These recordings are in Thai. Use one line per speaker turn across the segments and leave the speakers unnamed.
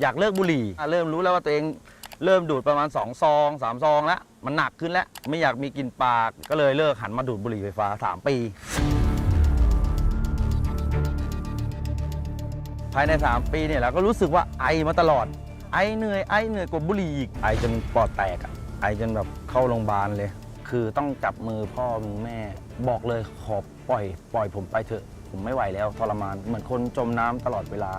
อยากเลิกบุหรี่อะเริ่มรู้แล้วว่าตัวเองเริ่มดูดประมาณ2ซอง3ซองแล้วมันหนักขึ้นแล้วไม่อยากมีกลิ่นปากก็เลยเลิกหันมาดูดบุหรี่ไฟฟ้า 3 ปี ภายใน 3 ปีเนี่ยเราก็รู้สึกว่าไอมาตลอด ไอเหนื่อยไอเหนื่อยกว่าบุหรี่อีกไอจนปอดแตกอะไอจนแบบเข้าโรงพยาบาลเลย คือต้องจับมือพ่อมือแม่ บอกเลยขอปล่อย ปล่อยผมไปเถอะ ผมไม่ไหวแล้วทรมาน เหมือนคนจมน้ำตลอดเวลา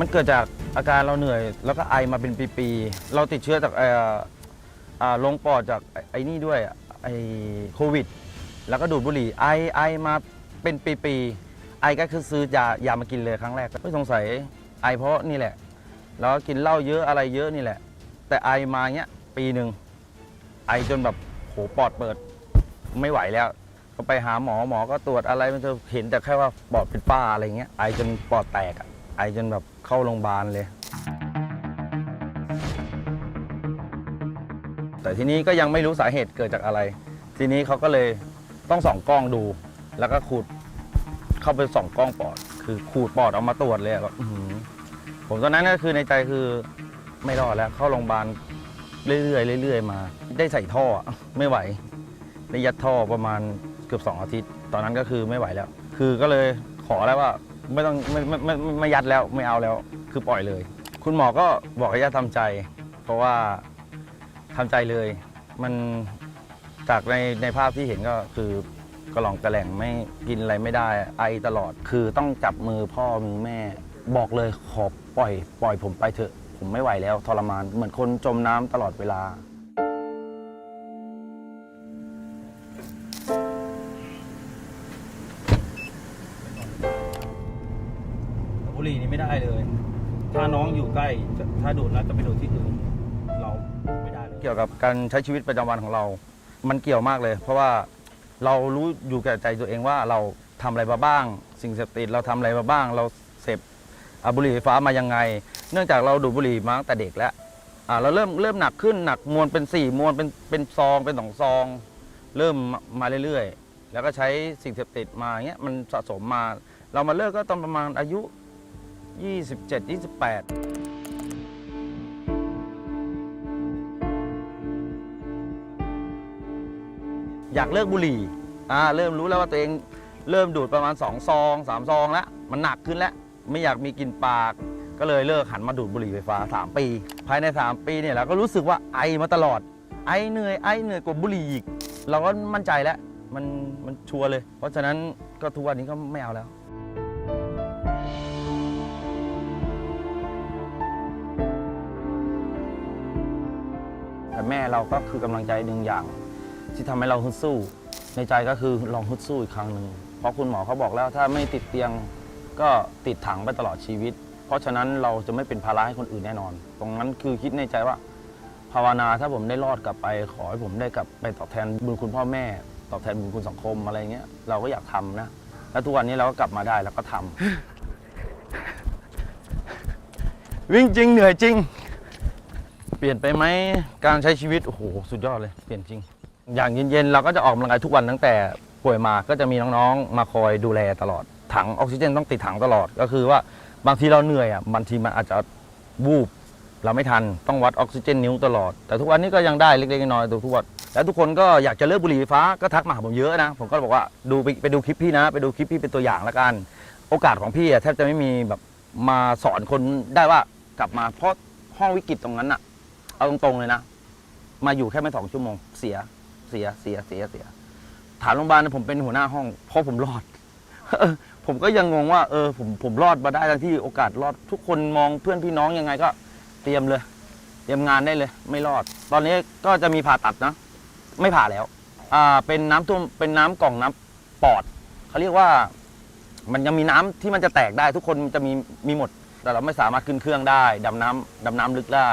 มันเกิดจากอาการเราเหนื่อย แล้วก็ไอมาเป็นปีๆ เราติดเชื้อจากเอ่ออ่าลงปอดจากไอ้ไอ้นี่ด้วยอะไอโควิด แล้วก็ดูดบุหรี่ไอไอมาเป็นปีๆ ไอก็คือซื้อยายามากินเลยครั้งแรกไม่สงสัยไอเพราะนี่แหละ แล้วกินเหล้าเยอะอะไรเยอะนี่แหละ แต่ไอมาเนี้ยปีหนึ่งไอจนแบบโหปอดเปิด ไม่ไหวแล้ว ก็ไปหาหมอหมอก็ตรวจอะไรมันจะเห็นแต่แค่ว่าปอดเป็นป้าอะไรเงี้ยไอจนปอดแตกอะไอจนแบบเข้าโรงพยาบาลเลย แต่ทีนี้ก็ยังไม่รู้สาเหตุเกิดจากอะไร ทีนี้เขาก็เลยต้องส่องกล้องดู แล้วก็ขูดเข้าไปส่องกล้องปอด คือขูดปอดออกมาตรวจเลยอะแบบอื้อหือผมตอนนั้นก็คือในใจคือ ไม่รอดแล้วเข้าโรงพยาบาลเรื่อยๆเรื่อยๆมา ได้ใส่ท่อไม่ไหวได้ยัดท่อประมาณเกือบสองอาทิตย์ ตอนนั้นก็คือไม่ไหวแล้ว คือก็เลยขอแล้วว่าไม่ต้องไม่ไม่ไม่ไม่ยัดแล้วไม่เอาแล้ว คือปล่อยเลย คุณหมอก็บอกให้ญาติทำใจ เพราะว่าทำใจเลย มันจากในในภาพที่เห็นก็คือกระหล่องกระแหล่งไม่กินอะไรไม่ได้ไอตลอด คือต้องจับมือพ่อมือแม่ บอกเลยขอปล่อย ปล่อยผมไปเถอะ ผมไม่ไหวแล้วทรมานเหมือนคนจมน้ำตลอดเวลา บุหรี่นี่ไม่ได้เลย ถ้าน้องอยู่ใกล้จะถ้าดูดแล้วจะไปดูดที่อื่นเราไม่ได้เลย เกี่ยวกับการใช้ชีวิตประจำวันของเรา มันเกี่ยวมากเลย เพราะว่าเรารู้อยู่แก่ใจตัวเองว่าเราทำอะไรมาบ้าง สิ่งเสพติดเราทำอะไรมาบ้าง เราเสพอะบุหรี่ไฟฟ้ามายังไง เนื่องจากเราดูดบุหรี่มาตั้งแต่เด็กแล้วอะเราเริ่มเริ่มหนักขึ้นหนักมวลเป็นสี่มวลเป็นเป็นซองเป็นสองซอง เริ่มมาเรื่อยๆ แล้วก็ใช้สิ่งเสพติดมาอย่างเงี้ยมันสะสมมา เรามาเลิกก็ตอนประมาณอายุ 27 28อยากเลิกบุหรี่ อ่า เริ่มรู้แล้วว่าตัวเองเริ่มดูดประมาณ 2 ซอง 3 ซองแล้ว มันหนักขึ้นแล้ว ไม่อยากมีกลิ่นปาก ก็เลยเลิกหันมาดูดบุหรี่ไฟฟ้า 3 ปี ภายใน 3 ปีเนี่ยเราก็รู้สึกว่าไอมาตลอด ไอเหนื่อยไอเหนื่อยกว่าบุหรี่อีก เราก็มั่นใจแล้วมันมันชัวร์เลย เพราะฉะนั้นก็ทุกวันนี้ก็ไม่เอาแล้วแต่แม่เราก็คือกำลังใจหนึ่งอย่าง ที่ทำให้เราฮึดสู้ ในใจก็คือลองฮึดสู้อีกครั้งหนึ่งเพราะคุณหมอเขาบอกแล้วถ้าไม่ติดเตียงก็ติดถังไปตลอดชีวิต เพราะฉะนั้นเราจะไม่เป็นภาระให้คนอื่นแน่นอน ตรงนั้นคือคิดในใจว่า ภาวนาถ้าผมได้รอดกลับไป ขอให้ผมได้กลับไปตอบแทนบุญคุณพ่อแม่ ตอบแทนบุญคุณสังคมอะไรเงี้ยเราก็อยากทำนะ แล้วทุกวันนี้เราก็กลับมาได้แล้วก็ทำวิ่งจริงเหนื่อยจริง เปลี่ยนไปไหมการใช้ชีวิตโอ้โหสุดยอดเลยเปลี่ยนจริง อย่างเย็นๆเราก็จะออกกำลังกายทุกวันตั้งแต่ป่วยมาก็จะมีน้องๆ มาคอยดูแลตลอดถังออกซิเจนต้องติดถังตลอดก็คือว่า บางทีเราเหนื่อยอะบางทีมันอาจจะวูบเราไม่ทันต้องวัดออกซิเจนนิ้วตลอด แต่ทุกวันนี้ก็ยังได้เล็กๆน้อยๆทุกวันแล้วทุกคนก็อยากจะเลิกบุหรี่ไฟฟ้าก็ทักมาหาผมเยอะนะ ผมก็บอกว่าดูไปไปดูคลิปพี่นะ ไปดูคลิปพี่เป็นตัวอย่างละกัน โอกาสของพี่อะแทบจะไม่มีแบบมาสอนคนได้ว่ากลับมาเพราะห้องวิกฤตตรงนั้นอะเอาตรงๆเลยนะ มาอยู่แค่ไม่สองชั่วโมงเสียเสียเสียเสียเสีย ถามโรงพยาบาลนะผมเป็นหัวหน้าห้องเพราะผมรอด ผมก็ยังงงว่าเออผมผมรอดมาได้ทั้งที่โอกาสรอดทุกคนมองเพื่อนพี่น้องยังไงก็เตรียมเลย เตรียมงานได้เลย ไม่รอด ตอนนี้ก็จะมีผ่าตัดนะ ไม่ผ่าแล้ว อ่าเป็นน้ำท่วมเป็นน้ำกล่องน้ำปอดเขาเรียกว่า มันยังมีน้ำที่มันจะแตกได้ ทุกคนจะมีมีหมด แต่เราไม่สามารถขึ้นเครื่องได้ดำน้ำดำน้ำลึกได้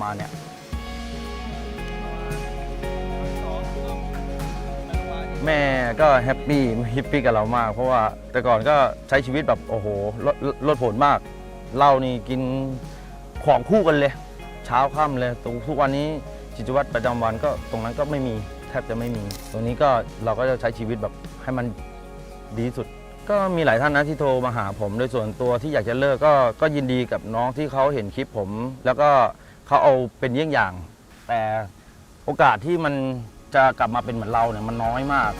มาเนี่ย แม่ก็แฮปปี้ฮิปปี้กับเรามาก เพราะว่าแต่ก่อนก็ใช้ชีวิตแบบโอ้โหลดลดผลมากเหล้านี่กินของคู่กันเลย เช้าค่ำเลยทุกทุกวันนี้กิจวัตรประจำวันก็ตรงนั้นก็ไม่มีแทบจะไม่มี ตรงนี้ก็เราก็จะใช้ชีวิตแบบให้มันดีสุด ก็มีหลายท่านนะที่โทรมาหาผมโดยส่วนตัวที่อยากจะเลิกก็ก็ยินดีกับน้องที่เขาเห็นคลิปผม แล้วก็เขาเอาเป็นเยี่ยงอย่าง แต่โอกาสที่มัน จะกลับมาเป็นเหมือนเราเนี่ยมันน้อยมาก